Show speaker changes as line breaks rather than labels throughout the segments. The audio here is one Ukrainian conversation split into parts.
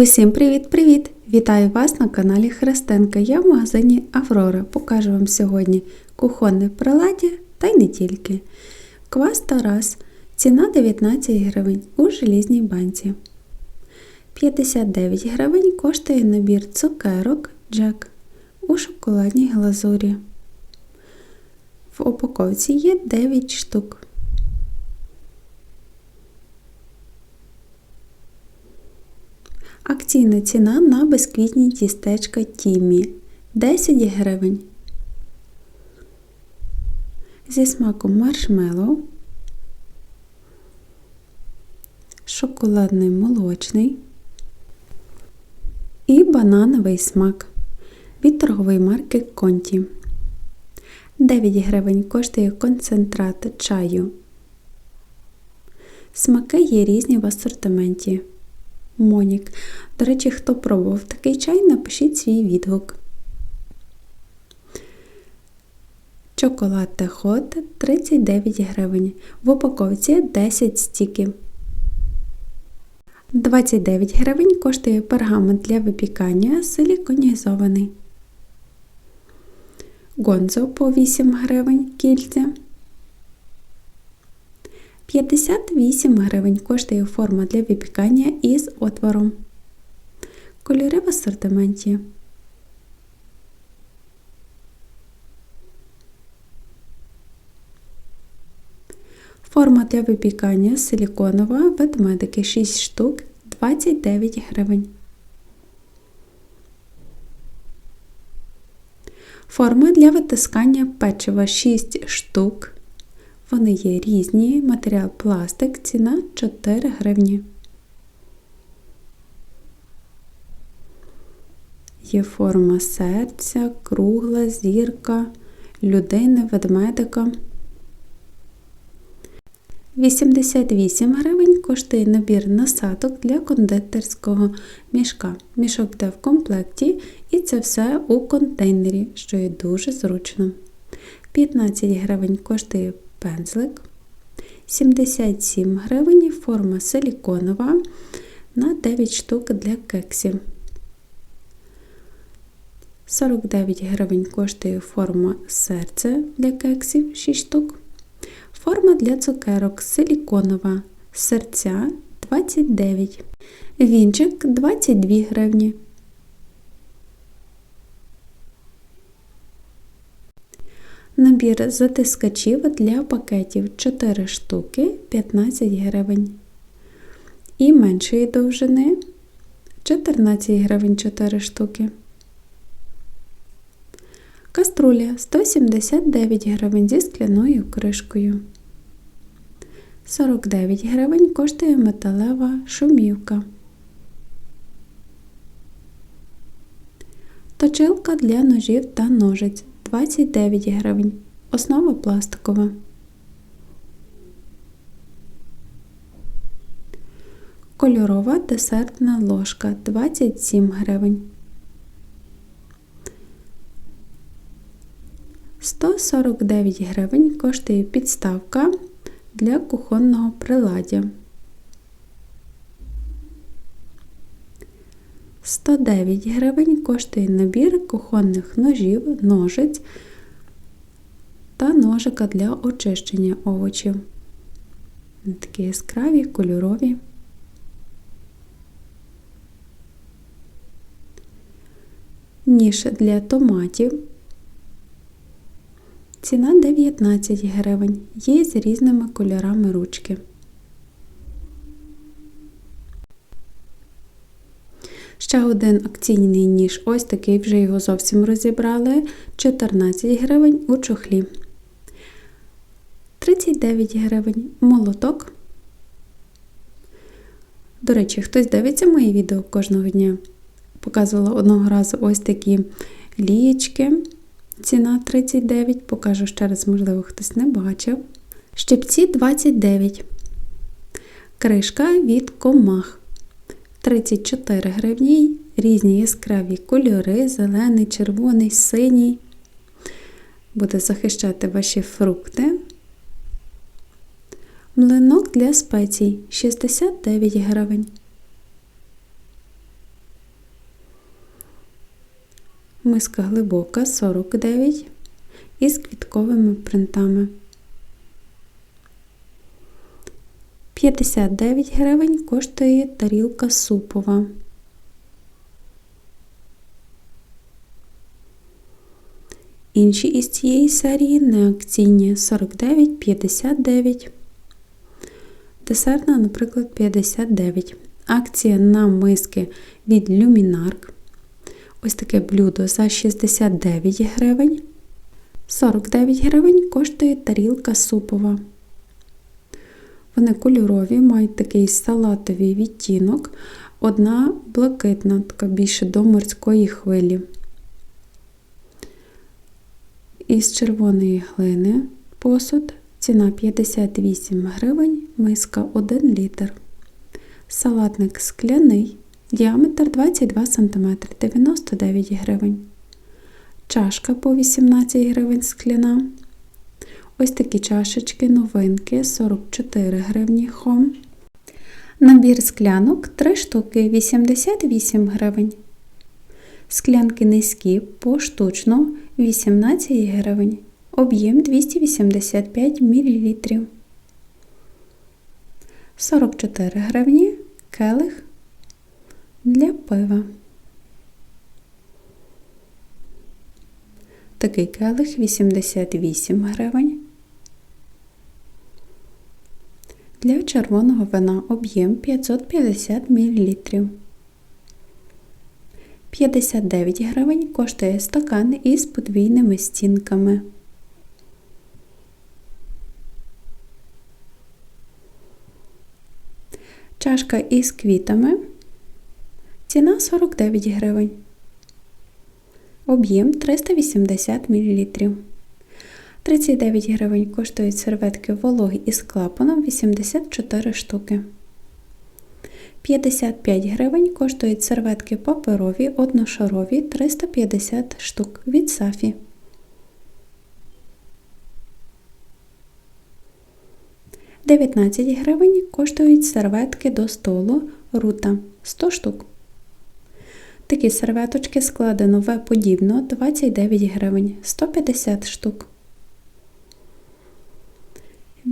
Усім привіт-привіт! Вітаю вас на каналі Христенка. Я в магазині Аврора. Покажу вам сьогодні кухонне приладдя та й не тільки. Квас Тарас. Ціна 19 гривень у желізній банці. 59 гривень коштує набір цукерок Джек у шоколадній глазурі. В упаковці є 9 штук. Акційна ціна на безквітні тістечка Тімі 10 гривень. Зі смаком маршмеллоу, шоколадний молочний і банановий смак від торгової марки Конті. 9 гривень коштує концентрат чаю. Смаки є різні в асортименті. Монік. До речі, хто пробував такий чай, напишіть свій відгук. Чоколад Техот 39 гривень. В упаковці 10 стіків. 29 гривень коштує пергамент для випікання силіконізований. Гонзо по 8 гривень кільця. 58 гривень коштує форма для випікання із отвором. Кольори в асортименті. Форма для випікання силіконова ведмедики 6 штук 29 гривень. Форма для витискання печива 6 штук вони є різні, матеріал пластик, ціна 4 гривні. Є форма серця, кругла, зірка, людини, ведмедика. 88 гривень коштує набір насадок для кондитерського мішка. Мішок йде в комплекті, і це все у контейнері, що є дуже зручно. 15 гривень коштує пензлик. 77 гривень, форма силіконова на 9 штук для кексів. 49 гривень коштує форма серця для кексів 6 штук. Форма для цукерок силіконова серця 29. Вінчик 22 гривні. Набір затискачів для пакетів 4 штуки 15 гривень. І меншої довжини 14 гривень 4 штуки. Каструля 179 гривень зі скляною кришкою. 49 гривень коштує металева шумівка. Точилка для ножів та ножиць 29 гривень. Основа пластикова. Кольорова десертна ложка 27 гривень. 149 гривень коштує підставка для кухонного приладдя. 109 гривень коштує набір кухонних ножів, ножиць та ножика для очищення овочів. Такі яскраві, кольорові. Ніж для томатів. Ціна 19 гривень. Є з різними кольорами ручки. Ще один акційний ніж, ось такий вже його зовсім розібрали. 14 гривень у чохлі. 39 гривень молоток. До речі, хтось дивиться мої відео кожного дня. Показувала одного разу ось такі лієчки. Ціна 39, покажу ще раз, можливо, хтось не бачив. Щепці 29. Кришка від комах. 34 гривні, різні яскраві кольори, зелений, червоний, синій. Буде захищати ваші фрукти. Млинок для спецій 69 гривень. Миска глибока 49 із квітковими принтами. 59 гривень коштує тарілка супова. Інші із цієї серії неакційні 49,59. Десертна, наприклад, 59. Акція на миски від Luminark. Ось таке блюдо за 69 гривень. 49 гривень коштує тарілка супова. Вони кольорові, мають такий салатовий відтінок. Одна блакитна, така більше до морської хвилі. Із червоної глини посуд. Ціна 58 гривень, миска 1 літр. Салатник скляний, діаметр 22 см 99 гривень. Чашка по 18 гривень скляна. Ось такі чашечки новинки 44 гривні хом. Набір склянок 3 штуки 88 гривень. Склянки низькі поштучно 18 гривень. Об'єм 285 мл. 44 гривні келих для пива. Такий келих 88 гривень. Для червоного вина об'єм 550 мл. 59 гривень коштує стакан із подвійними стінками. Чашка із квітами. Ціна 49 гривень. Об'єм 380 мл. 39 гривень коштують серветки вологі із клапаном 84 штуки. 55 гривень коштують серветки паперові одношарові 350 штук від Сафі. Дев'ятнадцять гривень коштують серветки до столу рута 100 штук. Такі серветочки складено В подібно 29 гривень 150 штук.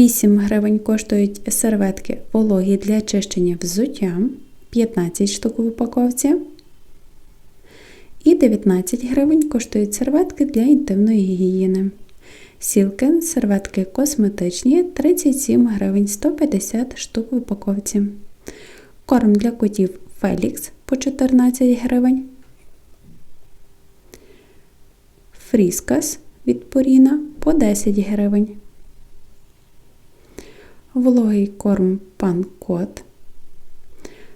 8 гривень коштують серветки вологі для очищення взуття 15 штук в упаковці. І 19 гривень коштують серветки для інтимної гігієни. Сілки серветки косметичні 37 гривень 150 штук в упаковці. Корм для котів Фелікс по 14 гривень. Фріскас від Поріна по 10 гривень. Вологий корм пан кот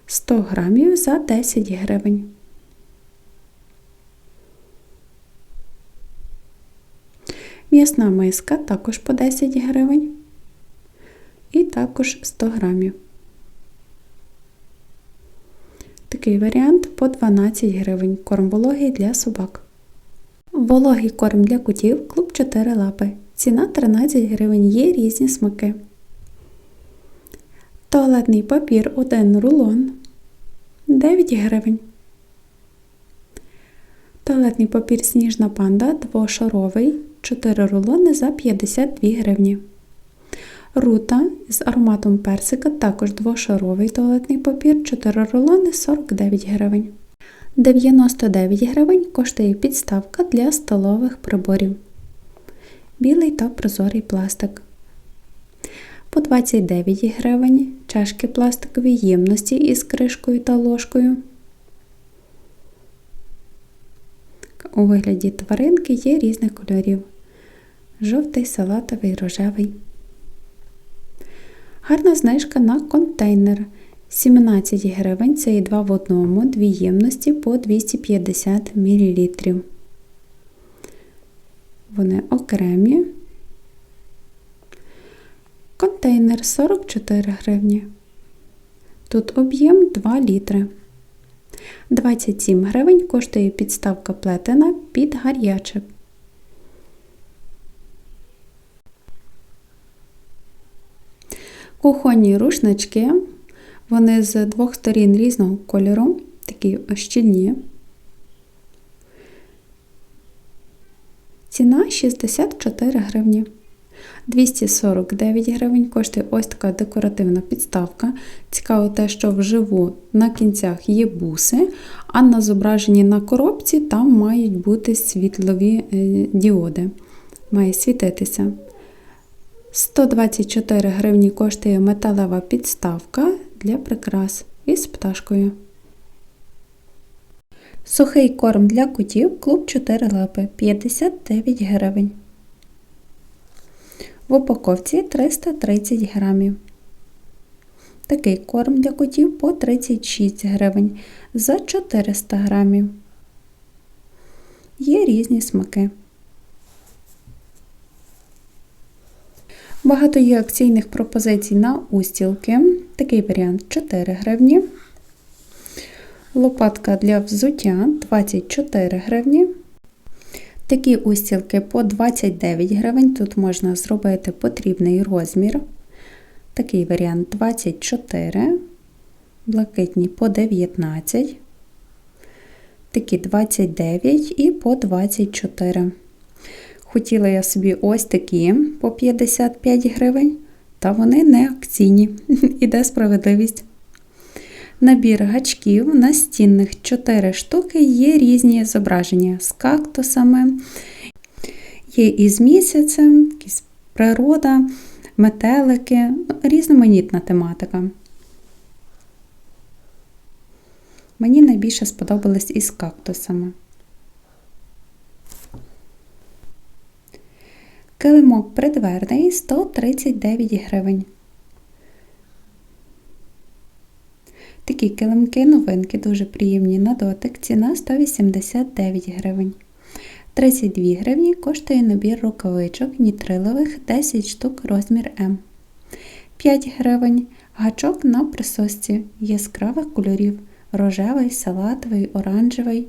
100 грамів за 10 гривень. М'ясна миска також по 10 гривень. І також 100 грамів. Такий варіант по 12 гривень. Корм вологий для собак. Вологий корм для котів клуб 4 лапи. Ціна 13 гривень. Є різні смаки. Туалетний папір 1 рулон 9 гривень. Туалетний папір Сніжна панда двошаровий 4 рулони за 52 гривні. Рута з ароматом персика також двошаровий туалетний папір 4 рулони 49 гривень. 99 гривень коштує підставка для столових приборів. Білий та прозорий пластик. По 29 гривень чашки пластикові ємності із кришкою та ложкою. У вигляді тваринки є різних кольорів. Жовтий, салатовий, рожевий. Гарна знижка на контейнер. 17 гривень це і 2 в одному, дві ємності по 250 мл. Вони окремі. Контейнер 44 гривні. Тут об'єм 2 літри. 27 гривень коштує підставка плетена під гаряче. Кухонні рушнички. Вони з двох сторін різного кольору, такі щільні. Ціна 64 гривні. 249 гривень коштує ось така декоративна підставка. Цікаво те, що вживу на кінцях є буси, а на зображенні на коробці там мають бути світлові е, діоди. Має світитися. 124 гривні коштує металева підставка для прикрас із пташкою. Сухий корм для котів клуб 4 лапи 59 гривень. В упаковці 330 грамів. Такий корм для котів по 36 гривень за 400 грамів. Є різні смаки. Багато є акційних пропозицій на устілки. Такий варіант 4 гривні. Лопатка для взуття 24 гривні. Такі устілки по 29 гривень. Тут можна зробити потрібний розмір. Такий варіант 24, блакитні по 19, такі 29 і по 24. Хотіла я собі ось такі по 55 гривень, та вони не акційні. Іде справедливість. Набір гачків настінних 4 штуки є різні зображення з кактусами, є із місяцем, якісь природа, метелики, різноманітна тематика. Мені найбільше сподобалось із кактусами. Килимок придверний 139 гривень. Такі килимки новинки дуже приємні на дотик. Ціна 189 гривень. 32 гривні коштує набір рукавичок нітрилових 10 штук розмір М. 5 гривень гачок на присосці яскравих кольорів рожевий, салатовий, оранжевий.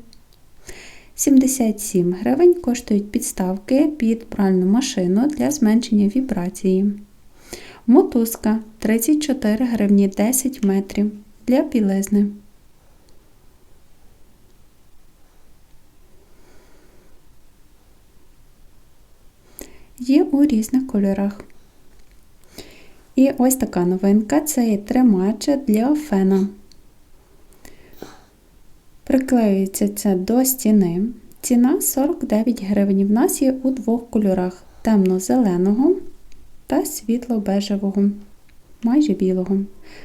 77 гривень коштують підставки під пральну машину для зменшення вібрації. Мотузка 34 гривні 10 метрів для білизни. Є у різних кольорах. І ось така новинка це є тримача для фена. Приклеюється це до стіни. Ціна 49 гривень. В нас є у двох кольорах темно-зеленого та світло-бежевого, майже білого.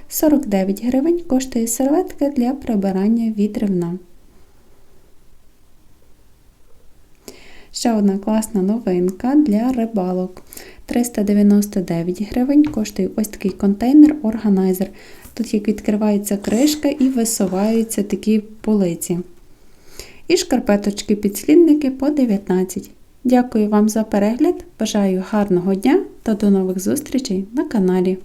49 гривень коштує серветка для прибирання відривна. Ще одна класна новинка для рибалок. 399 гривень коштує ось такий контейнер-органайзер. Тут як відкривається кришка і висуваються такі полиці. І шкарпеточки-підслідники по 19. Дякую вам за перегляд. Бажаю гарного дня та до нових зустрічей на каналі.